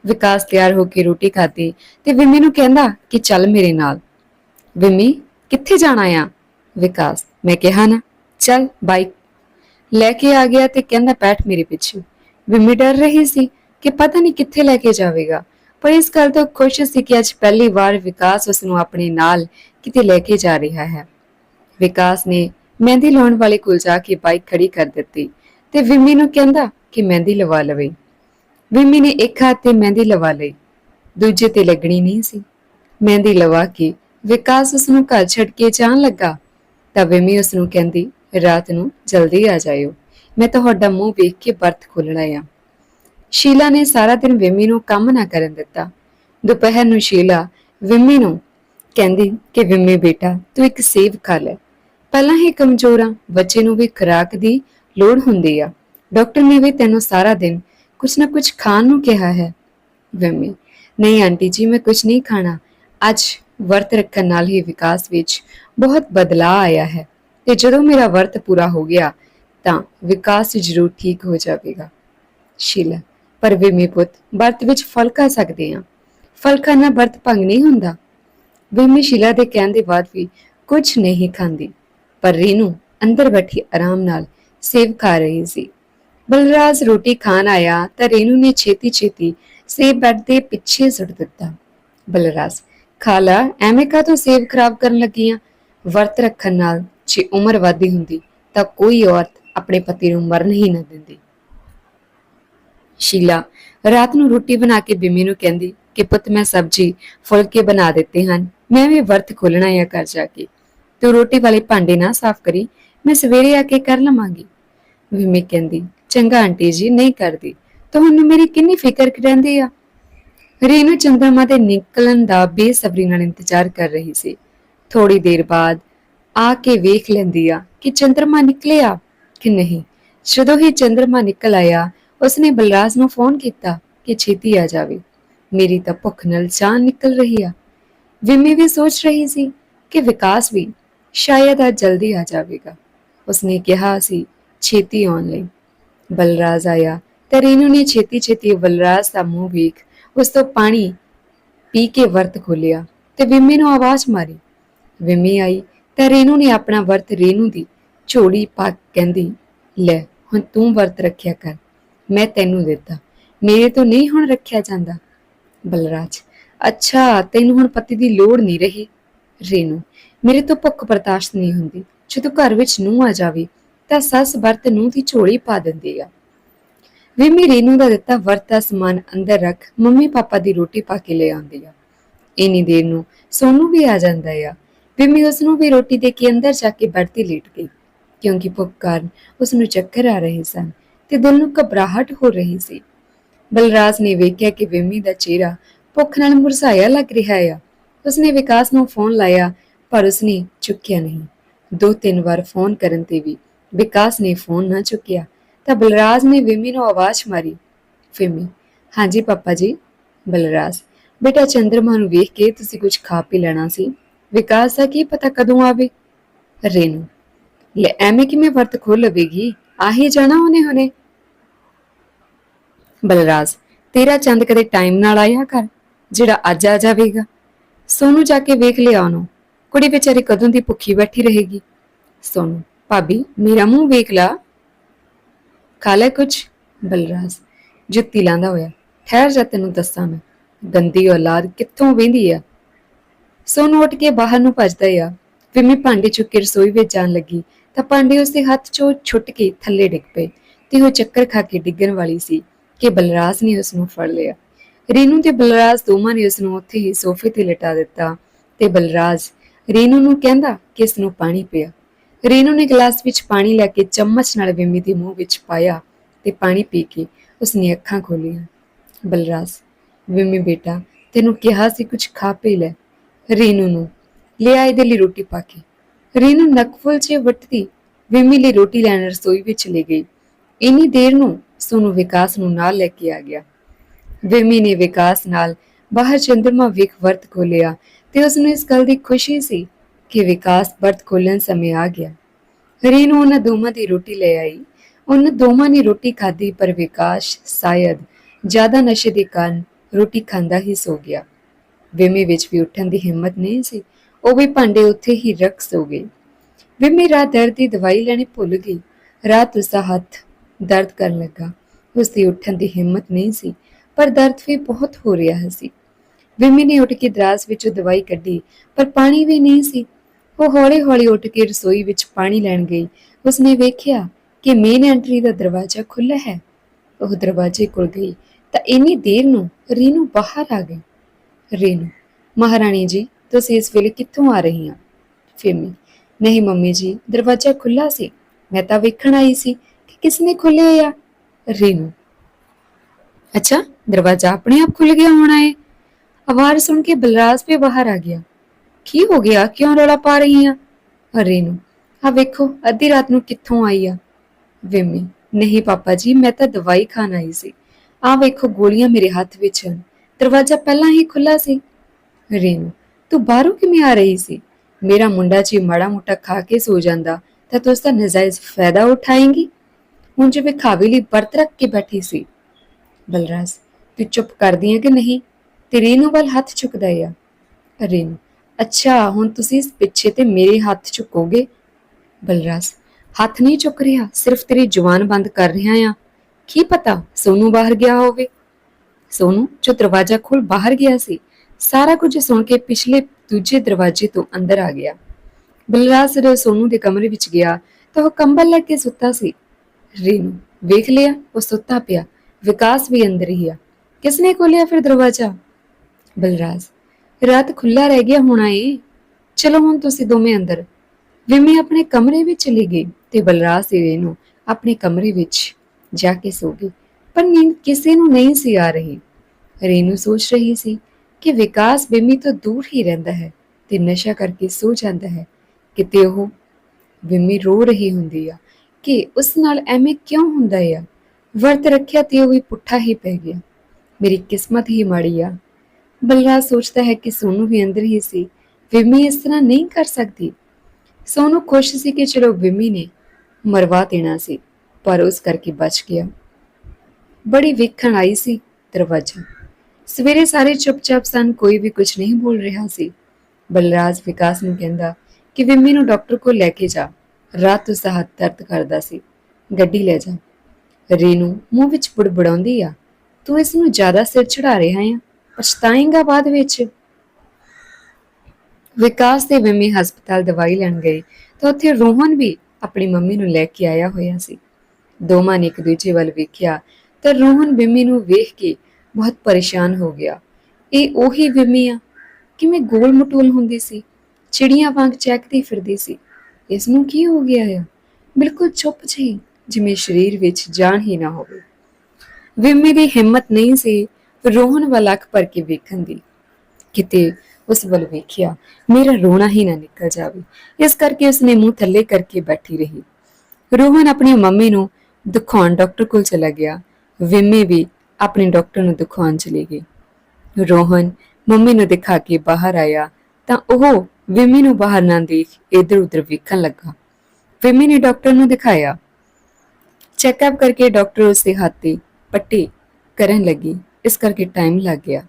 ਵਿਕਾਸ ਤਿਆਰ ਹੋ ਕੇ ਰੋਟੀ ਖਾਦੀ ਤੇ ਵਿਮੀ ਨੂੰ ਕਹਿੰਦਾ ਕਿ ਚੱਲ ਮੇਰੇ ਨਾਲ ਵਿਮੀ ਕਿੱਥੇ ਜਾਣਾ ਆ ਵਿਕਾਸ ਮੈਂ ਕਿਹਾ ਨਾ ਚੱਲ ਬਾਈਕ ਲੈ ਕੇ ਆ ਗਿਆ ਤੇ ਕਹਿੰਦਾ ਬੈਠ ਮੇਰੇ ਪਿੱਛੇ ਵਿਮੀ ਡਰ ਰਹੀ ਸੀ ਕਿ ਪਤਾ ਨਹੀਂ ਕਿੱਥੇ ਲੈ ਕੇ ਜਾਵੇਗਾ ਪਰ ਇਸ ਗੱਲ ਤੋਂ ਖੁਸ਼ ਸੀ ਕਿ ਅੱਜ ਪਹਿਲੀ ਵਾਰ ਵਿਕਾਸ ਉਸ ਨੂੰ ਆਪਣੇ ਨਾਲ ਕਿਤੇ ਲੈ ਕੇ ਜਾ ਰਿਹਾ ਹੈ ਵਿਕਾਸ ਨੇ ਮਹਿੰਦੀ ਲਾਉਣ ਵਾਲੇ ਕੋਲ ਜਾ ਕੇ ਬਾਈਕ ਖੜੀ ਕਰ ਦਿੱਤੀ ਤੇ ਵਿਮੀ ਨੂੰ ਕਹਿੰਦਾ ਕਿ ਮਹਿੰਦੀ ਲਵਾ ਲਵੇ। ਵਿਮੀ ਨੇ ਇੱਕ ਹੱਥ ਤੇ ਮਹਿੰਦੀ ਲਵਾ ਲਈ, ਦੂਜੇ ਤੇ ਲੱਗਣੀ ਨਹੀਂ ਸੀ। ਮਹਿੰਦੀ ਲਵਾ ਕੇ ਵਿਕਾਸ ਉਸ ਨੂੰ ਘਰ ਛੱਡ ਕੇ ਜਾਣ ਲੱਗਾ, ਤਾਂ ਵਿਮੀ ਉਸ ਨੂੰ ਕਹਿੰਦੀ, ਰਾਤ ਨੂੰ ਜਲਦੀ ਆ ਜਾਇਓ, ਮੈਂ ਤੁਹਾਡਾ ਮੂੰਹ ਵੇਖ ਕੇ ਬਰਤ ਖੋਲਣਾ ਆ। ਸ਼ੀਲਾ ਨੇ ਸਾਰਾ ਦਿਨ ਵਿਮੀ ਨੂੰ ਕੰਮ ਨਾ ਕਰਨ ਦਿੱਤਾ। ਦੁਪਹਿਰ ਨੂੰ ਸ਼ੀਲਾ ਵਿਮੀ ਨੂੰ ਕਹਿੰਦੀ ਕਿ, ਵਿਮੀ ਬੇਟਾ, ਤੂੰ ਇੱਕ ਸੇਬ ਖਾ ਲੈ। ਪਹਿਲਾਂ ਹੀ ਕਮਜ਼ੋਰਾਂ ਬੱਚੇ ਨੂੰ ਵੀ ਖੁਰਾਕ ਦੀ ਲੋੜ ਹੁੰਦੀ ਆ। ਡਾਕਟਰ ਨੇ ਵੀ ਤੈਨੂੰ ਸਾਰਾ ਦਿਨ ਕੁਛ ਨਾ ਕੁਛ ਖਾਣ ਨੂੰ ਕਿਹਾ ਹੈ। ਵਿਮੀ, ਨਹੀਂ ਆਂਟੀ ਜੀ, ਮੈਂ ਕੁਛ ਨਹੀਂ ਖਾਣਾ। ਅੱਜ ਵਰਤ ਰੱਖਣ ਨਾਲ ਹੀ ਵਿਕਾਸ ਵਿੱਚ ਬਹੁਤ ਬਦਲਾਅ ਆਇਆ ਹੈ ਤੇ ਜਦੋਂ ਮੇਰਾ ਵਰਤ ਪੂਰਾ ਹੋ ਗਿਆ, ਤਾਂ ਵਿਕਾਸ ਜ਼ਰੂਰ ਠੀਕ ਹੋ ਜਾਵੇਗਾ। ਸ਼ੀਲਾ, ਪਰ ਵੇ ਪੁੱਤ, ਵਰਤ ਵਿੱਚ ਫਲ ਖਾ ਸਕਦੇ ਹਾਂ ਫਲ ਖਾਣਾ ਵਰਤ ਭੰਗ ਨਹੀਂ ਹੁੰਦਾ। ਵਿਮੀ ਸ਼ੀਲਾ ਦੇ ਕਹਿਣ ਦੇ ਬਾਅਦ ਵੀ ਕੁਝ ਨਹੀਂ ਖਾਂਦੀ। ਪਰ ਰੀਨੂ ਅੰਦਰ ਬੈਠੀ ਆਰਾਮ ਨਾਲ ਸੇਬ ਖਾ ਰਹੀ ਸੀ। ਬਲਰਾਜ ਰੋਟੀ ਖਾਣ ਆਇਆ ਤਾਂ ਰੇਨੂ ਨੇ ਛੇਤੀ ਛੇਤੀ ਸੇਬ ਬੈੱਡ ਦੇ ਪਿੱਛੇ ਸੁੱਟ ਦਿੱਤਾ। ਬਲਰਾਜ ਖਾ ਲਾ ਐਵੇਂ ਕਾ ਤੋਂ ਸੇਬ ਖਰਾਬ ਕਰਨ ਲੱਗੀ ਆ ਵਰਤ ਰੱਖਣ ਨਾਲ ਜੇ ਉਮਰ ਵਾਦੀ ਹੁੰਦੀ ਤਾਂ ਕੋਈ ਔਰਤ ਆਪਣੇ ਪਤੀ ਨੂੰ ਮਰਨ ਹੀ ਨਾ ਦਿੰਦੀ। ਸ਼ੀਲਾ, ਰਾਤ ਨੂੰ ਰੋਟੀ ਬਣਾ ਕੇ ਬਿਮੀ ਨੂੰ ਕਹਿੰਦੀ ਕਿ, ਪੁੱਤ, ਮੈਂ ਸਬਜੀ, ਫੁਲਕੇ ਬਣਾ ਦਿੱਤੇ ਹਨ। ਮੈਂ ਵੀ ਵਰਤ ਖੋਲਣਾ ਹੈ ਘਰ ਜਾ ਕੇ। ਤੂੰ ਰੋਟੀ ਵਾਲੇ ਭਾਂਡੇ ਨਾ ਸਾਫ਼ ਕਰੀ। ਮੈਂ ਸਵੇਰੇ ਆ ਕੇ ਕਰ ਲਵਾਂਗੀ। ਬਿਮੀ ਕਹਿੰਦੀ, ਚੰਗਾ ਆਂਟੀ ਜੀ, ਨਹੀਂ ਕਰਦੀ। ਤੁਹਾਨੂੰ ਮੇਰੀ ਕਿੰਨੀ ਫਿਕਰ ਰਹਿੰਦੀ ਆ? ਰੀਨੂ ਚੰਦਰਮਾ ਦੇ ਨਿਕਲਣ ਦਾ ਬੇਸਬਰੀ ਨਾਲ ਇੰਤਜ਼ਾਰ ਕਰ ਰਹੀ ਸੀ। ਥੋੜੀ ਦੇਰ ਬਾਅਦ ਆ ਕੇ ਵੇਖ ਲੈਂਦੀ ਆ ਕਿ ਚੰਦਰਮਾ ਨਿਕਲਿਆ ਕਿ ਨਹੀਂ। ਜਦੋਂ ਹੀ ਚੰਦਰਮਾ ਨਿਕਲ ਆਇਆ, ਉਸਨੇ ਬਲਰਾਜ ਨੂੰ ਫੋਨ ਕੀਤਾ ਕਿ ਛੇਤੀ ਆ ਜਾਵੇ। ਮੇਰੀ ਤਾਂ ਭੁੱਖ ਨਾਲ ਜਾਨ ਨਿਕਲ ਰਹੀ ਆ। ਵਿਮੀ ਵੀ ਸੋਚ ਰਹੀ ਸੀ ਕਿ ਵਿਕਾਸ ਵੀ ਸ਼ਾਇਦ ਅੱਜ ਜਲਦੀ ਆ ਜਾਵੇਗਾ। ਉਸਨੇ ਕਿਹਾ ਸੀ ਛੇਤੀ ਆਉਣ ਲਈ। ਬਲਰਾਜ ਆਇਆ। ਤੇ ਰੇਨੂ ਨੇ ਛੇਤੀ ਛੇਤੀ ਬਲਰਾਜ ਦਾ ਮੂੰਹ ਵੇਖ, ਉਸ ਤੋਂ ਪਾਣੀ ਪੀ ਕੇ ਵਰਤ ਖੋਲਿਆ ਤੇ ਵਿਮੀ ਨੂੰ ਆਵਾਜ਼ ਮਾਰੀ। ਵਿਮੀ ਆਈ ਤੇ ਰੇਨੂ ਨੇ ਆਪਣਾ ਵਰਤ ਰੇਨੂ ਦੀ ਝੋਲੀ ਪਾ ਕਹਿੰਦੀ, ਲੈ, ਹੁਣ ਤੂੰ ਵਰਤ ਰੱਖਿਆ ਕਰ, ਮੈਂ ਤੈਨੂੰ ਦਿੱਤਾ। ਮੇਰੇ ਤੋਂ ਨਹੀਂ ਹੁਣ ਰੱਖਿਆ ਜਾਂਦਾ। ਬਲਰਾਜ, ਅੱਛਾ, ਤੈਨੂੰ ਹੁਣ ਪਤੀ ਦੀ ਲੋੜ ਨਹੀਂ ਰਹੀ। ਰੇਨੂ, ਮੇਰੇ ਤੋਂ ਭੁੱਖ ਬਰਦਾਸ਼ਤ ਨਹੀਂ ਹੁੰਦੀ। ਜਦੋਂ ਘਰ ਵਿੱਚ ਨੂੰ ਆ ਜਾਵੇ ਤਾਂ ਸੱਸ ਵਰਤ ਨੂੰ ਦੀ ਝੋਲੀ ਪਾ ਦਿੰਦੀ ਆ। ਵਿਮੀ ਰੀਨੂ ਦਾ ਦਿੱਤਾ ਵਰਤ ਦਾ ਸਮਾਨ ਅੰਦਰ ਰੱਖ, ਮੰਮੀ ਪਾਪਾ ਦੀ ਰੋਟੀ ਪਾ ਕੇ ਲੈ ਆਉਂਦੀ ਆ। ਇੰਨੀ ਦੇਰ ਨੂੰ ਸੋਨੂ ਵੀ ਆ ਜਾਂਦਾ ਆ। ਵਿਮੀ ਉਸ ਨੂੰ ਵੀ ਰੋਟੀ ਦੇ ਕੇ ਅੰਦਰ ਜਾ ਕੇ ਬੈਠ ਤੇ ਲੇਟ ਗਈ, ਕਿਉਂਕਿ ਭੁੱਖ ਕਾਰਨ ਉਸ ਨੂੰ ਚੱਕਰ ਆ ਰਹੇ ਸਨ ਤੇ ਦਿਲ ਨੂੰ ਘਬਰਾਹਟ ਹੋ ਰਹੀ ਸੀ। ਬਲਰਾਜ ਨੇ ਵੇਖਿਆ ਕਿ ਵਿਮੀ ਦਾ ਚਿਹਰਾ ਭੁੱਖ ਨਾਲ ਮੁਰਝਾਇਆ ਲੱਗ ਰਿਹਾ ਆ। ਉਸਨੇ ਵਿਕਾਸ ਨੂੰ ਫੋਨ ਲਾਇਆ, ਪਰ ਉਸਨੇ ਚੁੱਕਿਆ ਨਹੀਂ। ਦੋ ਤਿੰਨ ਵਾਰ ਫੋਨ ਕਰਨ ਤੇ ਵੀ ਵਿਕਾਸ ਨੇ ਫੋਨ ਨਾ ਚੁੱਕਿਆ ਤਾਂ ਬਲਰਾਜ ਨੇ ਵਿਮੀ ਨੂੰ ਆਵਾਜ਼ ਮਾਰੀ, ਵਿਮੀ, ਹਾਂਜੀ ਪਾਪਾ ਜੀ, ਬਲਰਾਜ, ਬੇਟਾ ਚੰਦਰਮਾ ਨੂੰ ਵੇਖ ਕੇ ਤੁਸੀਂ ਕੁਝ ਖਾ ਪੀ ਲੈਣਾ ਸੀ, ਵਿਕਾਸ ਦਾ ਕੀ ਪਤਾ ਕਦੋਂ ਆਵੇ? ਰੇਨੂ, ਲੈ, ਐਵੇਂ ਕਿਵੇਂ ਵਰਤ ਖੋਲ ਲਵੇਗੀ? ਆਹੀ ਜਾਣਾ ਉਹਨੇ ਹੁਣੇ? ਬਲਰਾਜ, ਤੇਰਾ ਚੰਦ ਕਦੇ ਟਾਈਮ ਨਾਲ ਆਇਆ ਕਰ, ਜਿਹੜਾ ਅੱਜ ਆ ਜਾਵੇਗਾ। ਸੋਨੂੰ ਜਾ ਕੇ ਵੇਖ ਲਿਆ ਉਹਨੂੰ, ਕੁੜੀ ਵਿਚਾਰੀ ਕਦੋਂ ਦੀ ਭੁੱਖੀ ਬੈਠੀ ਰਹੇਗੀ? ਸੋਨੂੰ ਭਾਬੀ, ਮੇਰਾ ਮੂੰਹ ਵੇਖ ਲਾ। ਖਾ ਲੈ ਕੁਛ ਬਲਰਾਜ, ਜੁੱਤੀ ਲਾਂਦਾ ਹੋਇਆ। ਠਹਿਰ ਜਾ, ਤੈਨੂੰ ਦੱਸਾਂ ਮੈਂ। ਗੰਦੀ ਔਲਾਦ ਕਿੱਥੋਂ ਵੇਂਦੀ ਆ? ਸੋਨੂੰ ਉੱਠ ਕੇ ਬਾਹਰ ਨੂੰ ਭੱਜਦਾ ਆ। ਵਿਮੀ ਭਾਂਡੇ ਚੁੱਕ ਕੇ ਰਸੋਈ ਵਿੱਚ ਜਾਣ ਲੱਗੀ। ਤਾਂ ਭਾਂਡੇ ਉਸਦੇ ਹੱਥ ਚੋਂ ਛੁੱਟ ਕੇ ਥੱਲੇ ਡਿੱਗ ਪਏ ਤੇ ਉਹ ਚੱਕਰ ਖਾ ਕੇ ਡਿੱਗਣ ਵਾਲੀ ਸੀ ਕਿ ਬਲਰਾਜ ਨੇ ਉਸ ਨੂੰ ਫੜ ਲਿਆ। ਰੀਨੂ ਤੇ ਬਲਰਾਜ ਦੋਵਾਂ ਨੇ ਉਸ ਨੂੰ ਉੱਥੇ ਹੀ ਸੋਫੇ ਤੇ ਲਟਾ ਦਿੱਤਾ ਤੇ ਬਲਰਾਜ ਰੀਨੂ ਨੂੰ ਕਹਿੰਦਾ ਕਿ ਇਸ ਨੂੰ ਪਾਣੀ ਪਿਆ। ਰੀਨੂ ਨੇ ਗਲਾਸ ਵਿੱਚ ਪਾਣੀ ਲੈ ਕੇ ਚਮਚ ਨਾਲ ਵਿਮੀ ਦੇ ਮੂੰਹ ਵਿੱਚ ਪਾਇਆ ਤੇ ਪਾਣੀ ਪੀ ਕੇ ਉਸਨੇ ਅੱਖਾਂ ਖੋਲੀਆਂ। ਬਲਰਾਜ, ਵਿਮੀ ਬੇਟਾ, ਤੈਨੂੰ ਕਿਹਾ ਸੀ ਕੁਝ ਖਾ ਪੀ ਲੈ। ਰੀਨੂ ਨੂੰ ਲਿਆ ਇਹਦੇ ਲਈ ਰੋਟੀ ਪਾ ਕੇ ਰੀਨੂ ਨਕਫੁਲ 'ਚ ਵੱਟਦੀ ਵਿਮੀ ਲਈ ਰੋਟੀ ਲੈਣ ਰਸੋਈ ਵਿੱਚ ਲੈ ਗਈ। ਇੰਨੀ ਦੇਰ ਨੂੰ ਸੋਨੂੰ ਵਿਕਾਸ ਨੂੰ ਨਾਲ ਲੈ ਕੇ ਆ ਗਿਆ। ਵਿਮੀ ਨੇ ਵਿਕਾਸ ਨਾਲ ਬਾਹਰ ਚੰਦਰਮਾ ਵੇਖ ਵਰਤ ਖੋਲਿਆ ਤੇ ਉਸ ਨੂੰ ਇਸ ਗੱਲ ਦੀ ਖੁਸ਼ੀ ਸੀ ਕਿ ਵਿਕਾਸ ਵਰਤ ਖੋਲਣ ਸਮੇਂ ਆ ਗਿਆ। ਹਰੀ ਨੂੰ ਉਹਨਾਂ ਦੋਵਾਂ ਦੀ ਰੋਟੀ ਲੈ ਆਈ। ਉਹਨਾਂ ਦੋਵਾਂ ਨੇ ਰੋਟੀ ਖਾਧੀ ਪਰ ਵਿਕਾਸ ਸ਼ਾਇਦ ਜ਼ਿਆਦਾ ਨਸ਼ੇ ਦੇ ਕਾਰਨ ਰੋਟੀ ਖਾਂਦਾ ਹੀ ਸੋ ਗਿਆ। ਵਿਮੀ ਵਿੱਚ ਵੀ ਉੱਠਣ ਦੀ ਹਿੰਮਤ ਨਹੀਂ ਸੀ। ਉਹ ਵੀ ਭਾਂਡੇ ਉੱਥੇ ਹੀ ਰੱਖ ਸੋ ਗਈ। ਵਿਮੀ ਰਾਤ ਦਰਦ ਦੀ ਦਵਾਈ ਲੈਣੀ ਭੁੱਲ ਗਈ। ਰਾਤ ਉਸ ਦਾ ਹੱਥ ਦਰਦ ਕਰਨ ਲੱਗਾ। ਉਸ ਦੀ ਉੱਠਣ ਦੀ ਹਿੰਮਤ ਨਹੀਂ ਸੀ, ਪਰ ਦਰਦ ਵੀ ਬਹੁਤ ਹੋ ਰਿਹਾ ਸੀ। ਵਿਮੀ ਨੇ ਉੱਠ ਕੇ ਦਰਾਜ਼ ਵਿੱਚੋਂ ਦਵਾਈ ਕੱਢੀ, ਪਰ ਪਾਣੀ ਵੀ ਨਹੀਂ ਸੀ। ਉਹ ਹੌਲੀ-ਹੌਲੀ ਉੱਠ ਕੇ ਰਸੋਈ ਵਿੱਚ ਪਾਣੀ ਲੈਣ ਗਈ। ਉਸਨੇ ਵੇਖਿਆ ਕਿ ਮੇਨ ਐਂਟਰੀ ਦਾ ਦਰਵਾਜ਼ਾ ਖੁੱਲ੍ਹਾ ਹੈ। ਉਹ ਦਰਵਾਜ਼ੇ ਕੋਲ ਗਈ ਤਾਂ ਇੰਨੀ ਦੇਰ ਨੂੰ ਰੀਨੂ ਬਾਹਰ ਆ ਗਈ ਰੀਨੂ, ਮਹਾਰਾਣੀ ਜੀ, ਤੁਸੀਂ ਇਸ ਵੇਲੇ ਕਿੱਥੋਂ ਆ ਰਹੀ ਹਾਂ ਫੇਮੀ ਨਹੀਂ ਮੰਮੀ ਜੀ, ਦਰਵਾਜ਼ਾ ਖੁੱਲ੍ਹਾ ਸੀ। ਮੈਂ ਤਾਂ ਵੇਖਣ ਆਈ ਸੀ ਕਿ ਕਿਸ ਨੇ ਖੋਲ੍ਹਿਆ ਆ। ਰੀਨੂ? ਅੱਛਾ, ਦਰਵਾਜ਼ਾ ਆਪਣੇ ਆਪ ਖੁੱਲ ਗਿਆ ਹੋਣਾ ਹੈ ਆਵਾਜ਼ ਸੁਣ ਕੇ ਬਲਰਾਜ ਵੀ ਬਾਹਰ ਆ ਗਿਆ। ਕੀ ਹੋ ਗਿਆ? ਕਿਉਂ ਰੌਲਾ ਪਾ ਰਹੀ ਆ? ਰੀਨੂ ਆ ਵੇਖੋ, ਅੱਧੀ ਰਾਤ ਨੂੰ ਕਿੱਥੋਂ ਆਈ ਆ? ਵਿਮੀ, ਨਹੀਂ ਪਾਪਾ ਜੀ, ਮੈਂ ਤਾਂ ਦਵਾਈ ਖਾਣ ਆਈ ਸੀ। ਆ ਵੇਖੋ, ਗੋਲੀਆਂ ਮੇਰੇ ਹੱਥ ਵਿੱਚ ਹਨ। ਦਰਵਾਜ਼ਾ ਪਹਿਲਾਂ ਹੀ ਖੁੱਲਾ ਸੀ। ਰੇਨੂ ਤੂੰ ਬਾਹਰੋਂ ਕਿਵੇਂ ਆ ਰਹੀ ਸੀ? ਮੇਰਾ ਮੁੰਡਾ ਜੀ ਮਾੜਾ ਮੋਟਾ ਖਾ ਕੇ ਸੋ ਜਾਂਦਾ, ਤਾਂ ਤੂੰ ਉਸ ਦਾ ਨਜਾਇਜ਼ ਫਾਇਦਾ ਉਠਾਏਂਗੀ? ਹੁਣ ਜਿਵੇਂ ਖਾਵੇ ਲਈ ਵਰਤ ਰੱਖ ਕੇ ਬੈਠੀ ਸੀ। ਬਲਰਾਜ, ਤੂੰ ਚੁੱਪ ਕਰਦੀ ਹੈ ਕਿ ਨਹੀਂ? ਤੇ ਰੇਨੂ ਵੱਲ ਹੱਥ ਚੁੱਕਦਾ ਆ। ਰੇਨੂ ਅੱਛਾ, ਹੁਣ ਤੁਸੀਂ ਇਸ ਪਿੱਛੇ ਤੇ ਮੇਰੇ ਹੱਥ ਚੁੱਕੋਗੇ? ਬਲਰਾਜ, ਹੱਥ ਨਹੀਂ ਚੁੱਕ ਰਿਹਾ, ਸਿਰਫ ਤੇਰੀ ਜ਼ੁਬਾਨ ਬੰਦ ਕਰ ਰਿਹਾ ਆ। ਕੀ ਪਤਾ, ਸੋਨੂ ਬਾਹਰ ਗਿਆ ਹੋਵੇ। ਸੋਨੂ, ਜੋ ਦਰਵਾਜ਼ਾ ਖੋਲ ਬਾਹਰ ਗਿਆ ਸੀ, ਸਾਰਾ ਕੁਝ ਸੁਣ ਕੇ ਪਿਛਲੇ ਦੂਜੇ ਦਰਵਾਜ਼ੇ ਤੋਂ ਅੰਦਰ ਆ ਗਿਆ। ਬਲਰਾਜ ਜਦੋਂ ਸੋਨੂ ਦੇ ਕਮਰੇ ਵਿੱਚ ਗਿਆ, ਤਾਂ ਉਹ ਕੰਬਲ ਲੈ ਕੇ ਸੁੱਤਾ ਸੀ। ਰੀਨੂ, ਵੇਖ ਲਿਆ, ਉਹ ਸੁੱਤਾ ਪਿਆ, ਵਿਕਾਸ ਵੀ ਅੰਦਰ ਹੀ ਆ। ਕਿਸਨੇ ਖੋਲਿਆ ਫਿਰ ਦਰਵਾਜ਼ਾ? ਬਲਰਾਜ ਰਾਤ ਖੁੱਲਾ ਰਹਿ ਗਿਆ ਹੋਣਾ ਏ। ਚਲੋ ਹੁਣ ਤੁਸੀਂ ਦੋਵੇਂ ਅੰਦਰ। ਵਿਮੀ ਆਪਣੇ ਕਮਰੇ ਵਿੱਚ ਚਲੀ ਗਈ ਤੇ ਬਲਰਾਜ ਤੇ ਰੇਨੂ ਆਪਣੇ ਕਮਰੇ ਵਿੱਚ ਜਾ ਕੇ ਸੋ ਗਈ। ਪਰ ਨੀਂਦ ਕਿਸੇ ਨੂੰ ਨਹੀਂ ਸੀ ਆ ਰਹੀ। ਰੇਨੂ ਸੋਚ ਰਹੀ ਸੀ ਕਿ ਵਿਕਾਸ ਵਿਮੀ ਤੋਂ ਦੂਰ ਹੀ ਰਹਿੰਦਾ ਹੈ ਤੇ ਨਸ਼ਾ ਕਰਕੇ ਸੋ ਜਾਂਦਾ ਹੈ। ਕਿਤੇ ਉਹ ਵਿਮੀ ਰੋ ਰਹੀ ਹੁੰਦੀ ਆ ਕਿ ਉਸ ਨਾਲ ਐਵੇਂ ਕਿਉਂ ਹੁੰਦਾ ਆ? ਵਰਤ ਰੱਖਿਆ ਤੇ ਉਹ ਵੀ ਪੁੱਠਾ ਹੀ ਪੈ ਗਿਆ। ਮੇਰੀ ਕਿਸਮਤ ਹੀ ਮਾੜੀ ਆ। ਬਲਰਾਜ ਸੋਚਦਾ ਹੈ ਕਿ ਸੋਨੂ ਵੀ ਅੰਦਰ ਹੀ ਸੀ। ਵਿਮੀ ਇਸ ਤਰ੍ਹਾਂ ਨਹੀਂ ਕਰ ਸਕਦੀ। ਸੋਨੂ ਖੁਸ਼ ਸੀ ਕਿ ਚਲੋ ਵਿਮੀ ਨੇ ਮਰਵਾ ਦੇਣਾ ਸੀ, ਪਰ ਉਸ ਕਰਕੇ ਬਚ ਗਿਆ। ਬੜੀ ਵੇਖਣ ਆਈ ਸੀ ਦਰਵਾਜ਼ਾ। ਸਵੇਰੇ ਸਾਰੇ ਚੁੱਪਚਾਪ ਸਨ, ਕੋਈ ਵੀ ਕੁਝ ਨਹੀਂ ਬੋਲ ਰਿਹਾ ਸੀ। ਬਲਰਾਜ ਵਿਕਾਸ ਨੂੰ ਕਹਿੰਦਾ ਕਿ ਵਿਮੀ ਨੂੰ ਡਾਕਟਰ ਕੋਲ ਲੈ ਕੇ ਜਾ। ਰਾਤ ਉਸ ਹੱਥ ਦਰਦ ਕਰਦਾ ਸੀ। ਗੱਡੀ ਲੈ ਜਾ। ਰੀਨੂ, ਮੂੰਹ ਵਿੱਚ ਬੁੜਬੁੜਾਉਂਦੀ ਆ। ਤੂੰ ਇਸ ਨੂੰ ਜ਼ਿਆਦਾ ਸਿਰ ਚੜਾ ਰਿਹਾ ਆ। ਪਛਤਾਏਗਾ ਬਾਅਦ ਵਿੱਚ? ਵਿਕਾਸ ਤੇ ਵਿਮੀ ਹਸਪਤਾਲ ਦਵਾਈ ਲੈਣ ਗਏ ਤਾਂ ਉੱਥੇ ਰੋਹਨ ਵੀ ਆਪਣੀ ਮੰਮੀ ਨੂੰ ਲੈ ਕੇ ਆਇਆ ਹੋਇਆ ਸੀ। ਦੋਵਾਂ ਨੇ ਇੱਕ ਦੂਜੇ ਵੱਲ ਵੇਖਿਆ ਤਾਂ ਰੋਹਨ ਵਿਮੀ ਨੂੰ ਵੇਖ ਕੇ ਬਹੁਤ ਪਰੇਸ਼ਾਨ ਹੋ ਗਿਆ। ਇਹ ਉਹੀ ਬਿੰਮੀ ਆ? ਕਿਵੇਂ ਗੋਲ ਮਟੋਲ ਹੁੰਦੀ ਸੀ? ਚਿੜੀਆਂ ਵਾਂਗ ਚਹਿਕਦੀ ਫਿਰਦੀ ਸੀ। ਇਸ ਨੂੰ ਕੀ ਹੋ ਗਿਆ ਆ? ਬਿਲਕੁਲ ਚੁੱਪ ਜਿਹੀ, ਜਿਵੇਂ ਸਰੀਰ ਵਿੱਚ ਜਾਨ ਹੀ ਨਾ ਹੋਵੇ। ਵਿਮੀ ਦੀ ਹਿੰਮਤ ਨਹੀਂ ਸੀ ਰੋਹਨ ਵੱਲ ਅੱਖ ਭਰ ਕੇ ਵੇਖਣ ਦੀ ਕਿਤੇ ਉਸ ਵੱਲ ਵੇਖਿਆ, ਮੇਰਾ ਰੋਣਾ ਹੀ ਨਾ ਨਿਕਲ ਜਾਵੇ। ਇਸ ਕਰਕੇ ਉਸਨੇ ਮੂੰਹ ਥੱਲੇ ਕਰਕੇ ਬੈਠੀ ਰਹੀ। ਰੋਹਨ ਆਪਣੀ ਮੰਮੀ ਨੂੰ ਦਿਖਾਉਣ ਡਾਕਟਰ ਕੋਲ ਚਲਾ ਗਿਆ। ਵਿਮੀ ਵੀ ਆਪਣੇ ਡਾਕਟਰ ਨੂੰ ਦਿਖਾਉਣ ਚਲੀ ਗਈ ਰੋਹਨ ਮੰਮੀ ਨੂੰ ਦਿਖਾ ਕੇ ਬਾਹਰ ਆਇਆ ਤਾਂ ਉਹ ਵਿਮੀ ਨੂੰ ਬਾਹਰ ਨਾ ਦੇਖ ਇੱਧਰ ਉਧਰ ਵੇਖਣ ਲੱਗਾ। ਵਿਮੀ ਨੇ ਡਾਕਟਰ ਨੂੰ ਦਿਖਾਇਆ। ਚੈੱਕਅਪ ਕਰਕੇ ਡਾਕਟਰ ਉਸੇ ਹੱਥ ਤੇ ਪੱਟੀ ਕਰਨ ਲੱਗੀ। ਇਸ ਕਰਕੇ ਟਾਈਮ ਲੱਗ ਗਿਆ।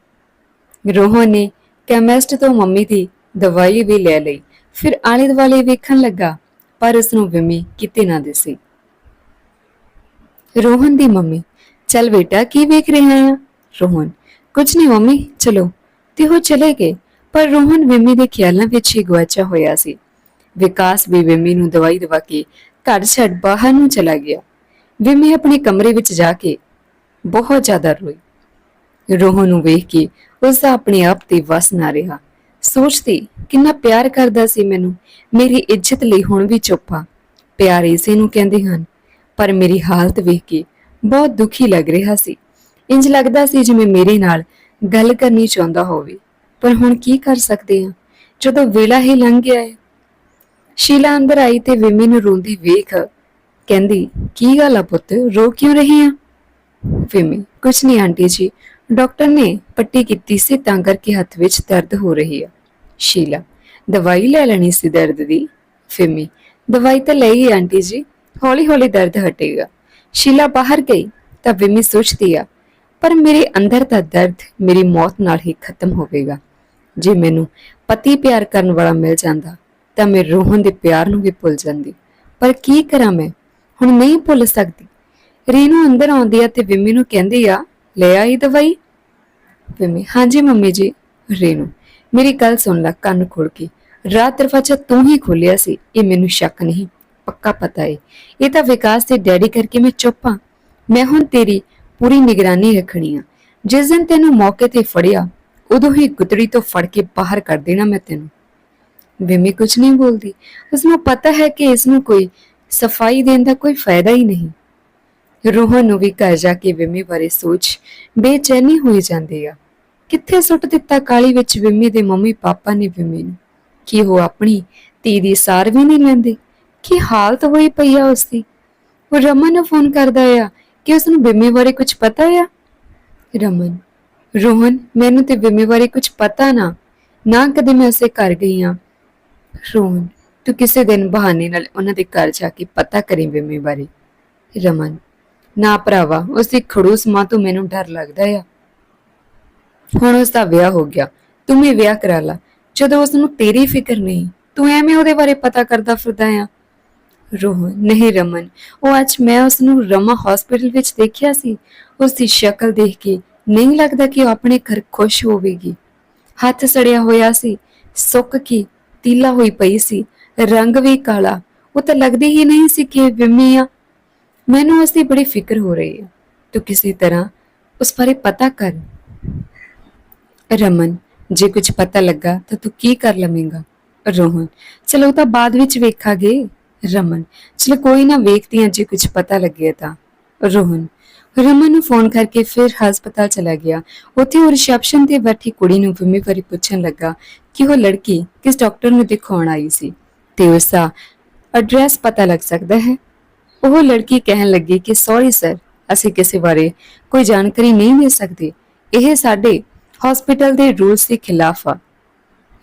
ਰੋਹਨ ਨੇ ਕੈਮਿਸਟ ਤੋਂ ਮੰਮੀ ਦੀ ਦਵਾਈ ਵੀ ਲੈ ਲਈ। ਫਿਰ ਆਲੇ ਦੁਆਲੇ ਵੇਖਣ ਲੱਗਾ, ਪਰ ਉਸ ਨੂੰ ਵਿਮੀ ਕਿਤੇ ਨਾ ਦਿਸੀ। ਰੋਹਨ ਦੀ ਮੰਮੀ, ਚੱਲ ਬੇਟਾ, ਕੀ ਵੇਖ ਰਿਹਾ ਆ? ਰੋਹਨ ਕੁਝ ਨਹੀਂ ਮੰਮੀ, ਚਲੋ। ਤੇ ਉਹ ਚਲੇ ਗਏ, ਪਰ ਰੋਹਨ ਵਿਮੀ ਦੇ ਖਿਆਲਾਂ ਵਿੱਚ ਹੀ ਗਵਾਚਾ ਹੋਇਆ ਸੀ। ਵਿਕਾਸ ਵੀ ਵਿਮੀ ਨੂੰ ਦਵਾਈ ਦਵਾ ਕੇ ਘਰ ਛੱਡ ਬਾਹਰ ਨੂੰ ਚਲਾ ਗਿਆ। ਵਿਮੀ ਆਪਣੇ ਕਮਰੇ ਵਿੱਚ ਜਾ ਕੇ ਬਹੁਤ ਜ਼ਿਆਦਾ ਰੋਈ। ਰੋਹ ਨੂੰ ਵੇਖ ਕੇ ਉਸ ਦਾ ਆਪਣੇ ਆਪ ਤੇ ਵਸ ਨਾ ਰਿਹਾ। ਸੋਚਦੀ, ਕਿੰਨਾ ਪਿਆਰ ਕਰਦਾ ਸੀ ਮੈਨੂੰ। ਮੇਰੀ ਇੱਜ਼ਤ ਲਈ ਹੁਣ ਵੀ ਚੁੱਪ ਆ। ਪਿਆਰ ਇਸੇ ਨੂੰ ਕਹਿੰਦੇ ਹਨ, ਪਰ ਮੇਰੀ ਹਾਲਤ ਵੇਖ ਕੇ ਬਹੁਤ ਦੁਖੀ ਲੱਗ ਰਿਹਾ ਸੀ। ਇੰਜ ਲੱਗਦਾ ਸੀ ਜਿਵੇਂ ਮੇਰੇ ਨਾਲ ਗੱਲ ਕਰਨੀ ਚਾਹੁੰਦਾ ਹੋਵੇ। ਪਰ ਹੁਣ ਕੀ ਕਰ ਸਕਦੇ ਹਾਂ ਜਦੋਂ ਵੇਲਾ ਹੀ ਲੰਘ ਗਿਆ ਹੈ। ਸ਼ੀਲਾ ਅੰਦਰ ਆਈ ਤੇ ਵਿਮੀ ਨੂੰ ਰੋਂਦੀ ਵੇਖ ਕਹਿੰਦੀ, ਕੀ ਗੱਲ ਆ ਪੁੱਤ? ਰੋ ਕਿਉਂ ਰਹੀ ਆ? ਵਿਮੀ, ਕੁਛ ਨਹੀਂ ਆਂਟੀ ਜੀ ਡਾਕਟਰ ਨੇ ਪੱਟੀ ਕੀਤੀ ਸੀ, ਤਾਂ ਕਰਕੇ ਹੱਥ ਵਿੱਚ ਦਰਦ ਹੋ ਰਹੀ ਆ। ਸ਼ੀਲਾ, ਦਵਾਈ ਲੈ ਲੈਣੀ ਸੀ ਦਰਦ ਦੀ? ਫਿਮੀ, ਦਵਾਈ ਤਾਂ ਲਈ ਆਂਟੀ ਜੀ। ਹੌਲੀ ਹੌਲੀ ਦਰਦ ਹਟੇਗਾ। ਸ਼ੀਲਾ ਬਾਹਰ ਗਈ, ਤਾਂ ਵਿਮੀ ਸੋਚਦੀ ਆ, ਪਰ ਮੇਰੇ ਅੰਦਰ ਦਾ ਦਰਦ ਮੇਰੀ ਮੌਤ ਨਾਲ ਹੀ ਖਤਮ ਹੋਵੇਗਾ। ਜੇ ਮੈਨੂੰ ਪਤੀ ਪਿਆਰ ਕਰਨ ਵਾਲਾ ਮਿਲ ਜਾਂਦਾ, ਤਾਂ ਮੈਂ ਰੋਹਨ ਦੇ ਪਿਆਰ ਨੂੰ ਵੀ ਭੁੱਲ ਜਾਂਦੀ। ਪਰ ਕੀ ਕਰਾਂ ਮੈਂ? ਹੁਣ ਨਹੀਂ ਭੁੱਲ ਸਕਦੀ। ਰੀਨੂ ਅੰਦਰ ਆਉਂਦੀ ਆ ਤੇ ਵਿਮੀ ਨੂੰ ਕਹਿੰਦੀ ਆ ਲੈ ਆਈ ਦਵਾਈ? ਵਿਮੀ ਹਾਂਜੀ ਮੰਮੀ ਜੀ, ਰੀਨੂ, ਮੇਰੀ ਗੱਲ ਸੁਣ ਲੈ ਕੰਨ ਖੋਲ ਕੇ। ਰਾਤ ਦਰਵਾਜ਼ਾ ਤੂੰ ਹੀ ਖੋਲਿਆ ਸੀ, ਇਹ ਮੈਨੂੰ ਸ਼ੱਕ ਨਹੀਂ, ਪੱਕਾ ਪਤਾ ਏ। ਇਹ ਤਾਂ ਵਿਕਾਸ ਦੇ ਡੈਡੀ ਕਰਕੇ ਮੈਂ ਚੁੱਪ ਆ ਮੈਂ ਹੁਣ ਤੇਰੀ ਪੂਰੀ ਨਿਗਰਾਨੀ ਰੱਖਣੀ ਆ। ਜਿਸ ਦਿਨ ਤੈਨੂੰ ਮੌਕੇ ਤੇ ਫੜਿਆ, ਉਦੋਂ ਹੀ ਗੁੱਤੜੀ ਤੋਂ ਫੜ ਕੇ ਬਾਹਰ ਕਰ ਦੇਣਾ ਮੈਂ ਤੈਨੂੰ। ਵਿਮੀ ਕੁਝ ਨਹੀਂ ਬੋਲਦੀ। ਉਸ ਨੂੰ ਪਤਾ ਹੈ ਕਿ ਇਸ ਨੂੰ ਕੋਈ ਸਫ਼ਾਈ ਦੇਣ ਦਾ ਕੋਈ ਫਾਇਦਾ ਹੀ ਨਹੀਂ। ਰੋਹਨ ਨੂੰ ਵੀ ਘਰ ਜਾ ਕੇ ਵਿਮੀ ਬਾਰੇ ਸੋਚ, ਬੇਚੈਨੀ ਹੋਈ ਜਾਂਦੀ ਆ। ਕਿੱਥੇ ਸੁੱਟ ਦਿੱਤਾ ਕਾਲੀ ਵਿੱਚ ਵਿਮੀ ਦੇ ਮੰਮੀ ਪਾਪਾ ਨੇ ਵਿਮੀ ਨੂੰ? ਕੀ ਉਹ ਆਪਣੀ ਧੀ ਦੀ ਸਾਰ ਵੀ ਨਹੀਂ ਲੈਂਦੇ? ਕੀ ਹਾਲਤ ਹੋਈ ਪਈ ਆ ਉਸ ਦੀ ਉਹ ਰਮਨ ਨੂੰ ਫੋਨ ਕਰਦਾ ਆ ਕਿ ਉਸ ਨੂੰ ਵਿਮੀ ਬਾਰੇ ਕੁਝ ਪਤਾ ਆ? ਰਮਨ, ਰੋਹਨ, ਮੈਨੂੰ ਤੇ ਵਿਮੀ ਬਾਰੇ ਕੁਝ ਪਤਾ ਨਾ ਨਾ ਕਦੇ ਮੈਂ ਉਸੇ ਘਰ ਗਈ ਹਾਂ ਰੋਹਨ, ਤੂੰ ਕਿਸੇ ਦਿਨ ਬਹਾਨੇ ਨਾਲ ਉਹਨਾਂ ਦੇ ਘਰ ਜਾ ਕੇ ਪਤਾ ਕਰੀ ਵਿਮੀ ਬਾਰੇ। ਰਮਨ ਨਾ ਭਰਾਵਾ, ਉਸ ਦੀ ਖੜੂਸ ਮਾਂ ਤੋਂ ਮੈਨੂੰ ਡਰ ਲੱਗਦਾ ਆ। ਹੁਣ ਉਸ ਦਾ ਵਿਆਹ ਹੋ ਗਿਆ। ਤੂੰ ਵੀ ਵਿਆਹ ਕਰਾ ਲਾ। ਜਦੋਂ ਉਸ ਨੂੰ ਤੇਰੀ ਫਿਕਰ ਨਹੀਂ, ਤੂੰ ਐਵੇਂ ਉਹਦੇ ਬਾਰੇ ਪਤਾ ਕਰਦਾ ਫਿਰਦਾ ਆ। ਰੋਹਨ ਨਹੀਂ ਰਮਨ, ਉਹ ਅੱਜ ਮੈਂ ਉਸ ਨੂੰ ਰਮਾ ਹਸਪੀਟਲ ਵਿੱਚ ਦੇਖਿਆ ਸੀ। ਉਸ ਦੀ ਸ਼ਕਲ ਦੇਖ ਕੇ ਨਹੀਂ ਲੱਗਦਾ ਕਿ ਉਹ ਆਪਣੇ ਘਰ ਖੁਸ਼ ਹੋਵੇਗੀ। ਹੱਥ ਸੜਿਆ ਹੋਇਆ ਸੀ, ਸੁੱਕ ਕੇ ਤੀਲਾ ਹੋਈ ਪਈ ਸੀ, ਰੰਗ ਵੀ ਕਾਲਾ। ਉਹ ਤਾਂ ਲੱਗਦੀ ਹੀ ਨਹੀਂ ਸੀ ਕਿ ਵਿਮੀ ਆ। ਮੈਨੂੰ ਉਸ ਦੀ ਬੜੀ ਫਿਕਰ ਹੋ ਰਹੀ ਹੈ। ਤੂੰ ਕਿਸੇ ਤਰ੍ਹਾਂ ਉਸ ਬਾਰੇ ਪਤਾ ਕਰ। ਰਮਨ, ਜੇ ਕੁਝ ਪਤਾ ਲੱਗਾ ਤਾਂ ਤੂੰ ਕੀ ਕਰ ਲਵੇਂਗਾ? ਰੋਹਨ, ਚਲੋ ਉਹ ਤਾਂ ਬਾਅਦ ਵਿੱਚ ਵੇਖਾਂਗੇ। ਰਮਨ, ਚਲੋ ਕੋਈ ਨਾ ਵੇਖਦੀ ਹਾਂ ਜੇ ਕੁਝ ਪਤਾ ਲੱਗਿਆ ਤਾਂ। ਰੋਹਨ, ਰਮਨ ਨੂੰ ਫੋਨ ਕਰਕੇ ਫਿਰ ਹਸਪਤਾਲ ਚਲਾ ਗਿਆ। ਉੱਥੇ ਉਹ ਰਿਸੈਪਸ਼ਨ ਤੇ ਬੈਠੀ ਕੁੜੀ ਨੂੰ ਵਿਮੀ ਬਾਰੇ ਪੁੱਛਣ ਲੱਗਾ ਕਿ ਉਹ ਲੜਕੀ ਕਿਸ ਡਾਕਟਰ ਨੂੰ ਦਿਖਾਉਣ ਆਈ ਸੀ। ਤੇ ਉਸ ਦਾ ਐਡਰੈਸ ਪਤਾ ਲੱਗ ਸਕਦਾ ਹੈ? ਉਹ ਲੜਕੀ ਕਹਿਣ ਲੱਗੀ ਕਿ ਸੌਰੀ ਸਰ ਅਸੀਂ ਕਿਸੇ ਬਾਰੇ ਕੋਈ ਜਾਣਕਾਰੀ ਨਹੀਂ ਦੇ ਸਕਦੇ। ਇਹ ਸਾਡੇ ਹਸਪੀਟਲ ਦੇ ਰੂਲਸ ਦੇ ਖਿਲਾਫ ਆ।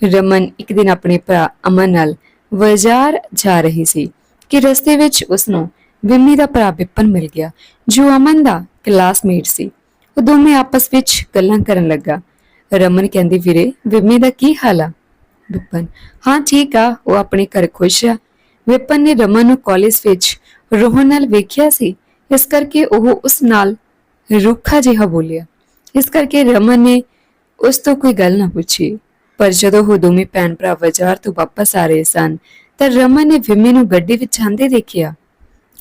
ਰਮਨ ਇੱਕ ਦਿਨ ਆਪਣੇ ਭਰਾ ਅਮਨ ਨਾਲ ਬਾਜ਼ਾਰ ਜਾ ਰਹੀ ਸੀ ਕਿ ਰਸਤੇ ਵਿੱਚ ਉਸ ਨੂੰ ਵਿਮੀ ਦਾ ਭਰਾ ਵਿਪਨ ਮਿਲ ਗਿਆ, ਜੋ ਅਮਨ ਦਾ ਕਲਾਸਮੇਟ ਸੀ। ਉਹ ਦੋਵੇਂ ਆਪਸ ਵਿੱਚ ਗੱਲਾਂ ਕਰਨ ਲੱਗਾ। ਰਮਨ ਕਹਿੰਦੀ, ਵੀਰੇ, ਵਿਮੀ ਦਾ ਕੀ ਹਾਲ ਆ? ਵਿਪਨ, ਹਾਂ, ਠੀਕ ਆ, ਉਹ ਆਪਣੇ ਘਰ ਖੁਸ਼ ਆ। ਵਿਪਨ ਨੇ ਰਮਨ ਨੂੰ ਕਾਲਜ ਵਿੱਚ ਰੋਹਨ ਨਾਲ ਵੇਖਿਆ ਸੀ, ਇਸ ਕਰਕੇ ਉਹ ਉਸ ਨਾਲ ਰੁੱਖਾ ਜਿਹਾ ਬੋਲਿਆ। ਇਸ ਕਰਕੇ ਰਮਨ ਨੇ ਉਸ ਤੋਂ ਕੋਈ ਗੱਲ ਨਾ ਪੁੱਛੀ। ਪਰ ਜਦੋਂ ਉਹ ਦੋਵੇਂ ਭੈਣ ਭਰਾ ਬਾਜ਼ਾਰ ਤੋਂ ਵਾਪਸ ਆ ਰਹੇ ਸਨ, ਤਾਂ ਰਮਨ ਨੇ ਵਿਮੀ ਨੂੰ ਗੱਡੀ ਵਿੱਚ ਆਂਦੇ ਦੇਖਿਆ।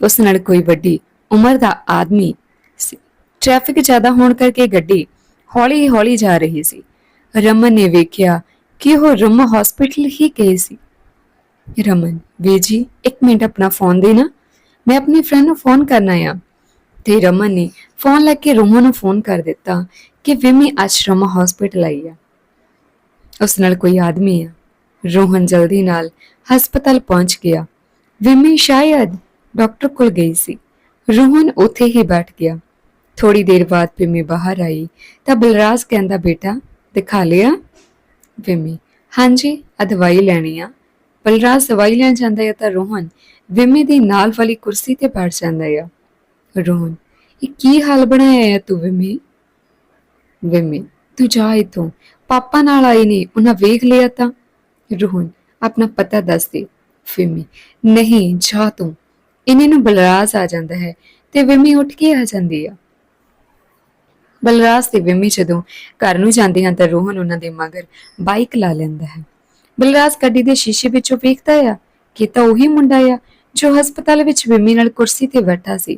ਉਸ ਨਾਲ ਕੋਈ ਵੱਡੀ ਉਮਰ ਦਾ ਆਦਮੀ ਸੀ। ਟ੍ਰੈਫਿਕ ਜ਼ਿਆਦਾ ਹੋਣ ਕਰਕੇ ਗੱਡੀ ਹੌਲੀ-ਹੌਲੀ ਜਾ ਰਹੀ ਸੀ। ਰਮਨ ਨੇ ਵੇਖਿਆ ਕਿ ਉਹ ਰਮਾ ਹਸਪੀਟਲ ਹੀ ਗਏ ਸੀ। ਰਮਨ, ਵੀਰ ਜੀ, ਇੱਕ ਮਿੰਟ ਆਪਣਾ ਫੋਨ ਦੇਣਾ। ਮੈਂ ਆਪਣੀ ਫਰੈਂਡ ਨੂੰ ਫੋਨ ਕਰਨਾ ਆ ਤੇ ਰਮਨ ਨੇ ਫੋਨ ਲੈ ਕੇ ਰੋਹਨ ਨੂੰ ਫੋਨ ਕਰ ਦਿੱਤਾ ਕਿ ਵਿਮੀ ਅੱਜ ਹਸਪੀਟਲ ਆਈ ਆ। ਉਸ ਨਾਲ ਕੋਈ ਆਦਮੀ ਆ। ਰੋਹਨ ਜਲਦੀ ਨਾਲ ਹਸਪਤਾਲ ਪਹੁੰਚ ਗਿਆ। ਵਿਮੀ ਸ਼ਾਇਦ ਡਾਕਟਰ ਕੋਲ ਗਈ ਸੀ। ਰੋਹਨ ਉੱਥੇ ਹੀ ਬੈਠ ਗਿਆ। ਥੋੜੀ ਦੇਰ ਬਾਅਦ ਵਿਮੀ ਬਾਹਰ ਆਈ ਤਾਂ ਬਲਰਾਜ ਕਹਿੰਦਾ, ਬੇਟਾ, ਦਿਖਾ ਲਿਆ? ਵਿਮੀ, ਹਾਂਜੀ, ਆ ਦਵਾਈ ਲੈਣੀ ਆ। ਬਲਰਾਜ ਦਵਾਈ ਲੈਣ ਜਾਂਦਾ ਹੈ ਤਾਂ ਰੋਹਨ ਵਿਮੀ ਦੀ ਨਾਲ ਵਾਲੀ ਕੁਰਸੀ ਤੇ ਬੈਠ ਜਾਂਦਾ ਆ। ਰੋਹਨ, ਇਹ ਕੀ ਹਾਲ ਬਣਾਇਆ ਹੈ ਤੂੰ ਵਿਮੀ? ਵਿਮੀ, ਤੂੰ ਜਾ ਇਥੋਂ। ਪਾਪਾ ਨਾਲ ਆਈ ਨੇ, ਉਹਨਾਂ ਵੇਖ ਲਿਆ ਤਾਂ। ਰੋਹਨ, ਆਪਣਾ ਪਤਾ ਦੱਸ ਦੇ। ਵਿਮੀ, ਨਹੀਂ, ਜਾ ਤੂੰ। ਇਹਨੇ ਨੂੰ ਬਲਰਾਜ ਆ ਜਾਂਦਾ ਹੈ ਤੇ ਵਿਮੀ ਉੱਠ ਕੇ ਆ ਜਾਂਦੀ ਆ। ਬਲਰਾਜ ਤੇ ਵਿਮੀ ਜਦੋਂ ਘਰ ਨੂੰ ਜਾਂਦੇ ਹਨ ਤਾਂ ਰੋਹਨ ਉਹਨਾਂ ਦੇ ਮਗਰ ਬਾਈਕ ਲਾ ਲੈਂਦਾ ਹੈ। ਬਲਰਾਜ ਗੱਡੀ ਦੇ ਸ਼ੀਸ਼ੇ ਵਿੱਚੋਂ ਵੇਖਦਾ ਆ ਕਿ ਤਾਂ ਉਹੀ ਮੁੰਡਾ ਆ ਜੋ ਹਸਪਤਾਲ ਵਿੱਚ ਵਿਮੀ ਨਾਲ ਕੁਰਸੀ ਤੇ ਬੈਠਾ ਸੀ।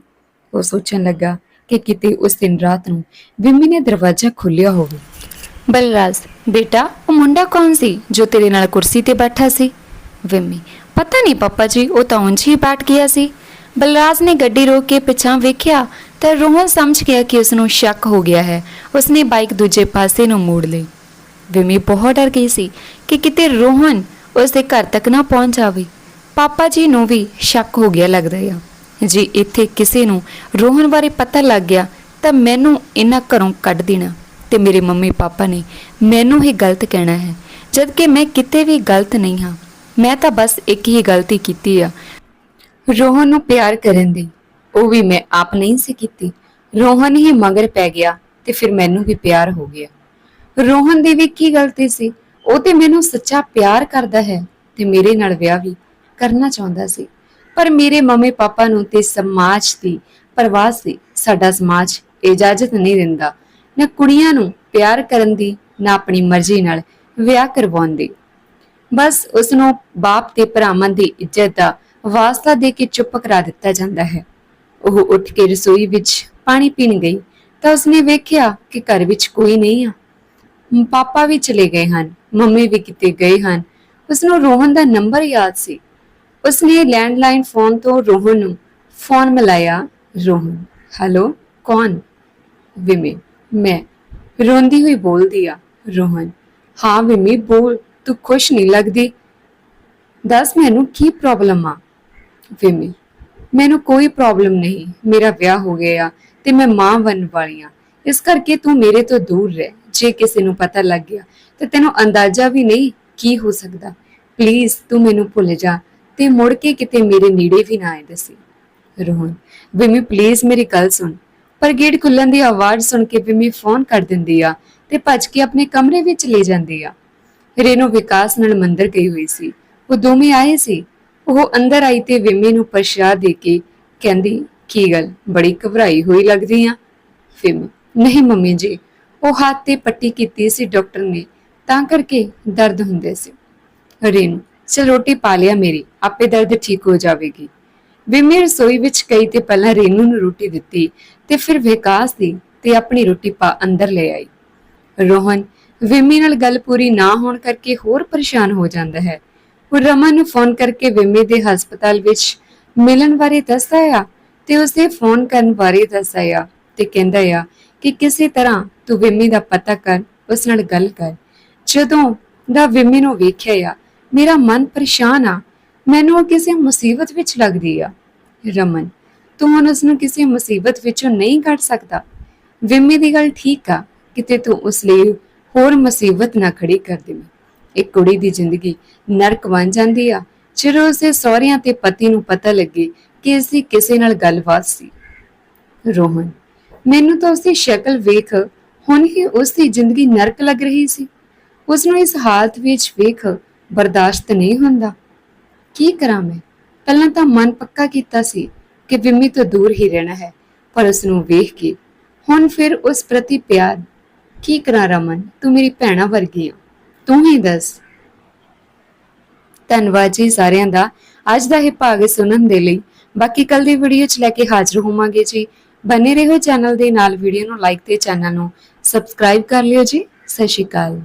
ਉਹ ਸੋਚਣ ਲੱਗਾ ਕਿ ਕਿਤੇ ਉਸ ਦਿਨ ਰਾਤ ਨੂੰ ਵਿਮੀ ਨੇ ਦਰਵਾਜ਼ਾ ਖੋਲ੍ਹਿਆ ਹੋਵੇ। ਬਲਰਾਜ, ਬੇਟਾ, ਉਹ ਮੁੰਡਾ ਕੌਣ ਸੀ ਜੋ ਤੇਰੇ ਨਾਲ ਕੁਰਸੀ ਤੇ ਬੈਠਾ ਸੀ? ਵਿਮੀ, ਪਤਾ ਨਹੀਂ ਪਾਪਾ ਜੀ, ਉਹ ਤਾਂ ਉਂਝ ਹੀ ਬੈਠ ਗਿਆ ਸੀ। ਬਲਰਾਜ ਨੇ ਗੱਡੀ ਰੋਕ ਕੇ ਪਿਛਾਂ ਵੇਖਿਆ ਤਾਂ ਰੋਹਨ ਸਮਝ ਗਿਆ ਕਿ ਉਸ ਨੂੰ ਸ਼ੱਕ ਹੋ ਗਿਆ ਹੈ। ਉਸਨੇ ਬਾਈਕ ਦੂਜੇ ਪਾਸੇ ਨੂੰ ਮੋੜ ਲਈ। ਵਿਮੀ ਬਹੁਤ ਡਰ ਗਈ ਸੀ ਕਿ ਕਿਤੇ ਰੋਹਨ ਉਸ ਦੇ ਘਰ ਤੱਕ ਨਾ ਪਹੁੰਚ ਜਾਵੇ। ਪਾਪਾ ਜੀ ਨੂੰ ਵੀ ਸ਼ੱਕ ਹੋ ਗਿਆ ਲੱਗਦਾ ਆ। ਜੇ ਇੱਥੇ ਕਿਸੇ ਨੂੰ ਰੋਹਨ ਬਾਰੇ ਪਤਾ ਲੱਗ ਗਿਆ, ਤਾਂ ਮੈਨੂੰ ਇਹਨਾਂ ਘਰੋਂ ਕੱਢ ਦੇਣਾ। ਤੇ ਮੇਰੇ ਮੰਮੀ ਪਾਪਾ ਨੇ ਮੈਨੂੰ ਹੀ ਗਲਤ ਕਹਿਣਾ ਹੈ। ਜਦ ਕਿ ਮੈਂ ਕਿਤੇ ਵੀ ਗਲਤ ਨਹੀਂ ਹਾਂ, ਮੈਂ ਤਾਂ ਬਸ ਇੱਕ ਹੀ ਗਲਤੀ ਕੀਤੀ ਆ। ਰੋਹਨ ਨੂੰ ਪਿਆਰ ਕਰਨ ਦੀ, ਉਹ ਵੀ ਮੈਂ ਆਪ ਨਹੀਂ ਸੀ ਕੀਤੀ। ਰੋਹਨ ਹੀ ਮਗਰ ਪੈ ਗਿਆ ਤੇ ਫਿਰ ਮੈਨੂੰ ਵੀ ਪਿਆਰ ਹੋ ਗਿਆ। ਰੋਹਨ ਦੀ ਵੀ ਕੀ ਗਲਤੀ ਸੀ? ਉਹ ਤੇ ਮੈਨੂੰ ਸੱਚਾ ਪਿਆਰ ਕਰਦਾ ਹੈ ਤੇ ਮੇਰੇ ਨਾਲ ਵਿਆਹ ਵੀ ਕਰਨਾ ਚਾਹੁੰਦਾ ਸੀ। ਪਰ ਮੇਰੇ ਮੰਮੀ ਪਾਪਾ ਨੂੰ ਤੇ ਸਮਾਜ ਦੀ ਪਰਵਾਹ ਸੀ। ਸਾਡਾ ਸਮਾਜ ਇਜਾਜ਼ਤ ਨਹੀਂ ਦਿੰਦਾ। ਨਾ ਕੁੜੀਆਂ ਨੂੰ ਪਿਆਰ ਕਰਨ ਦੀ, ਨਾ ਆਪਣੀ ਮਰਜ਼ੀ ਨਾਲ ਵਿਆਹ ਕਰਵਾਉਣ ਦੀ। ਬਸ ਉਸ ਨੂੰ ਬਾਪ ਤੇ ਭਰਾਵਾਂ ਦੀ ਇੱਜ਼ਤ ਦਾ ਵਾਸਤਾ ਦੇ ਕੇ ਚੁੱਪ ਕਰਾ ਦਿੱਤਾ ਜਾਂਦਾ ਹੈ। ਉਹ ਉੱਠ ਕੇ ਰਸੋਈ ਵਿੱਚ ਪਾਣੀ ਪੀਣ ਗਈ ਤਾਂ ਉਸਨੇ ਵੇਖਿਆ ਕਿ ਘਰ ਵਿੱਚ ਕੋਈ ਨਹੀਂ ਆ। ਪਾਪਾ ਵੀ ਚਲੇ ਗਏ ਹਨ। ਮੰਮੀ ਵੀ ਕਿਤੇ ਗਏ ਹਨ। ਉਸ ਨੂੰ ਰੋਹਨ ਦਾ ਨੰਬਰ ਯਾਦ ਸੀ। ਉਸਨੇ ਲੈਂਡਲਾਈਨ ਫੋਨ ਤੋਂ ਰੋਹਨ ਨੂੰ ਫੋਨ ਮਿਲਾਇਆ ਰੋਹਨ ਹੈਲੋ, ਕੌਣ? ਵਿਮੀ, ਮੈਂ। ਰੋਂਦੀ ਹੋਈ ਬੋਲਦੀ ਆ, ਰੋਹਨ। ਹਾਂ ਵਿਮੀ, ਬੋਲ, ਤੂੰ ਖੁਸ਼ ਨਹੀਂ ਲੱਗਦੀ? ਦੱਸ ਮੈਨੂੰ ਕੀ ਪ੍ਰੋਬਲਮ ਆ? ਵਿਮੀ, ਮੈਨੂੰ ਕੋਈ ਪ੍ਰੋਬਲਮ ਨਹੀਂ, ਮੇਰਾ ਵਿਆਹ ਹੋ ਗਿਆ ਤੇ ਮੈਂ ਮਾਂ ਬਣਨ ਵਾਲੀ ਆ। ਇਸ ਕਰਕੇ ਤੂੰ ਮੇਰੇ ਤੋਂ ਦੂਰ ਰਹਿ, ਜੇ ਕਿਸੇ ਨੂੰ ਪਤਾ ਲੱਗ ਗਿਆ ਤੇ ਤੈਨੂੰ ਅੰਦਾਜ਼ਾ ਵੀ ਨਹੀਂ ਕੀ ਹੋ ਸਕਦਾ। ਪਲੀਜ਼ ਤੂੰ ਮੈਨੂੰ ਭੁੱਲ ਜਾ। ਤੇ ਮੁੜ ਕੇ ਕਿਤੇ ਮੇਰੇ ਨੇੜੇ ਵੀ ਨਾ ਆਏ ਦਸੀ। ਰੋਹਨ, ਵਿਮੀ ਪਲੀਜ਼ ਮੇਰੀ ਗੱਲ ਸੁਣ। ਪਰ ਗੇਟ ਖੁੱਲਣ ਦੀ ਆਵਾਜ਼ ਸੁਣ ਕੇ ਵਿਮੀ ਫੋਨ ਕਰ ਦਿੰਦੀ ਆ ਤੇ ਭੱਜ ਕੇ ਆਪਣੇ ਕਮਰੇ ਵਿੱਚ ਲੈ ਜਾਂਦੀ ਆ। ਰੇਨੋ ਵਿਕਾਸ ਨਾਲ ਮੰਦਰ ਗਈ ਹੋਈ ਸੀ। ਉਹ ਦੋਵੇਂ ਆਏ ਸੀ। ਉਹ ਅੰਦਰ ਆਈ ਤੇ ਵਿਮੀ ਨੂੰ ਪ੍ਰਸ਼ਾਦ ਦੇ ਕੇ ਕਹਿੰਦੀ, ਕੀ ਗੱਲ? ਬੜੀ ਘਬਰਾਈ ਹੋਈ ਲੱਗਦੀ ਆ? ਵਿਮੀ, ਨਹੀਂ ਮੰਮੀ ਜੀ, ਉਹ ਹੱਥ ਤੇ ਪੱਟੀ ਕੀਤੀ ਸੀ ਡਾਕਟਰ ਨੇ, ਤਾਂ ਕਰਕੇ ਦਰਦ ਹੁੰਦੇ ਸੀ। ਰੇਨੂ ਚਲ ਰੋਟੀ ਪਾ ਲਿਆ ਮੇਰੀ, ਆਪੇ ਦਰਦ ਠੀਕ ਹੋ ਜਾਵੇਗੀ। ਵਿਮੀ ਰਸੋਈ ਵਿੱਚ ਗਈ ਤੇ ਪਹਿਲਾਂ ਰੇਨੂ ਨੂੰ ਰੋਟੀ ਦਿੱਤੀ ਤੇ ਫਿਰ ਵਿਕਾਸ ਦੀ ਤੇ ਆਪਣੀ ਰੋਟੀ ਪਾ ਅੰਦਰ ਲੈ ਆਈ। ਰੋਹਨ ਵਿਮੀ ਨਾਲ ਗੱਲ ਪੂਰੀ ਨਾ ਹੋਣ ਕਰਕੇ ਹੋਰ ਪਰੇਸ਼ਾਨ ਹੋ ਜਾਂਦਾ ਹੈ। ਉਹ ਰਮਨ ਨੂੰ ਫੋਨ ਕਰਕੇ ਵਿਮੀ ਦੇ ਹਸਪਤਾਲ ਵਿੱਚ ਮਿਲਣ ਬਾਰੇ ਦੱਸਦਾ ਆ ਤੇ ਉਸਦੇ ਫੋਨ ਕਰਨ ਬਾਰੇ ਦੱਸਦਾ ਆ ਤੇ ਕਹਿੰਦਾ ਆ ਕਿ ਕਿਸੇ ਤਰ੍ਹਾਂ ਤੂੰ ਵਿਮੀ ਦਾ ਪਤਾ ਕਰ, ਉਸ ਨਾਲ ਗੱਲ ਕਰ। ਜਦੋਂ ਦਾ ਵਿਮੀ ਨੂੰ ਵੇਖਿਆ ਆ ਮੇਰਾ ਮਨ ਪਰੇਸ਼ਾਨ ਆ। ਮੈਨੂੰ ਉਹ ਕਿਸੇ ਮੁਸੀਬਤ ਵਿੱਚ ਲੱਗਦੀ ਆ। ਰਮਨ, ਤੂੰ ਹੁਣ ਉਸ ਨੂੰ ਕਿਸੇ ਮੁਸੀਬਤ ਵਿੱਚੋਂ ਨਹੀਂ ਕੱਢ ਸਕਦਾ। ਵਿਮੀ ਦੀ ਗੱਲ ਠੀਕ ਆ, ਕਿਤੇ ਤੂੰ ਉਸ ਲਈ ਹੋਰ ਮੁਸੀਬਤ ਨਾ ਖੜੀ ਕਰ ਦੇਵੇਂ। ਇੱਕ ਕੁੜੀ ਦੀ ਜ਼ਿੰਦਗੀ ਨਰਕ ਬਣ ਜਾਂਦੀ ਆ। ਜਦੋਂ ਉਸਦੇ ਸਹੁਰਿਆਂ ਤੇ ਪਤੀ ਨੂੰ ਪਤਾ ਲੱਗੇ ਕਿ ਇਸ ਦੀ ਕਿਸੇ ਨਾਲ ਗੱਲਬਾਤ ਸੀ। ਰੋਹਨ ਮੈਨੂੰ ਤਾਂ ਉਸਦੀ ਸ਼ਕਲ ਵੇਖ ਹੁਣ ਹੀ ਉਸ ਦੀ ਜ਼ਿੰਦਗੀ ਨਰਕ ਲੱਗ ਰਹੀ ਸੀ। ਉਸ ਨੂੰ ਇਸ ਹਾਲਤ ਵਿੱਚ ਵੇਖ ਬਰਦਾਸ਼ਤ ਨਹੀਂ ਹੁੰਦਾ। ਕੀ ਕਰਾਂ ਮੈਂ? ਪਹਿਲਾਂ ਤਾਂ ਮਨ ਪੱਕਾ ਕੀਤਾ ਸੀ ਕਿ ਵਿਮੀ ਤੋਂ ਦੂਰ ਹੀ ਰਹਿਣਾ ਹੈ, ਪਰ ਉਸ ਨੂੰ ਵੇਖ ਕੇ ਹੁਣ ਫਿਰ ਉਸ ਪ੍ਰਤੀ ਪਿਆਰ। ਕੀ ਕਰਾਂ ਰਮਨ? ਤੂੰ ਮੇਰੀ ਭੈਣਾ ਵਰਗੀ ਆ। ਤੂੰ ਹੀ ਦੱਸ। ਧੰਨਵਾਦ ਜੀ ਸਾਰਿਆਂ ਦਾ। ਅੱਜ ਦਾ ਇਹ ਭਾਗ ਸੁਣਨ ਦੇ ਲਈ ਬਾਕੀ ਕੱਲ ਦੀ ਵੀਡੀਓ ਚ ਲੈ ਕੇ ਹਾਜ਼ਰ ਹੋਵਾਂਗੇ ਜੀ। ਬਨੇ ਰਹੋ ਚੈਨਲ ਦੇ ਨਾਲ ਵੀਡੀਓ ਨੂੰ ਲਾਈਕ ਤੇ ਚੈਨਲ ਨੂੰ ਸਬਸਕ੍ਰਾਈਬ ਕਰ ਲਿਓ ਜੀ। ਸਤਿ ਸ਼੍ਰੀ ਅਕਾਲ।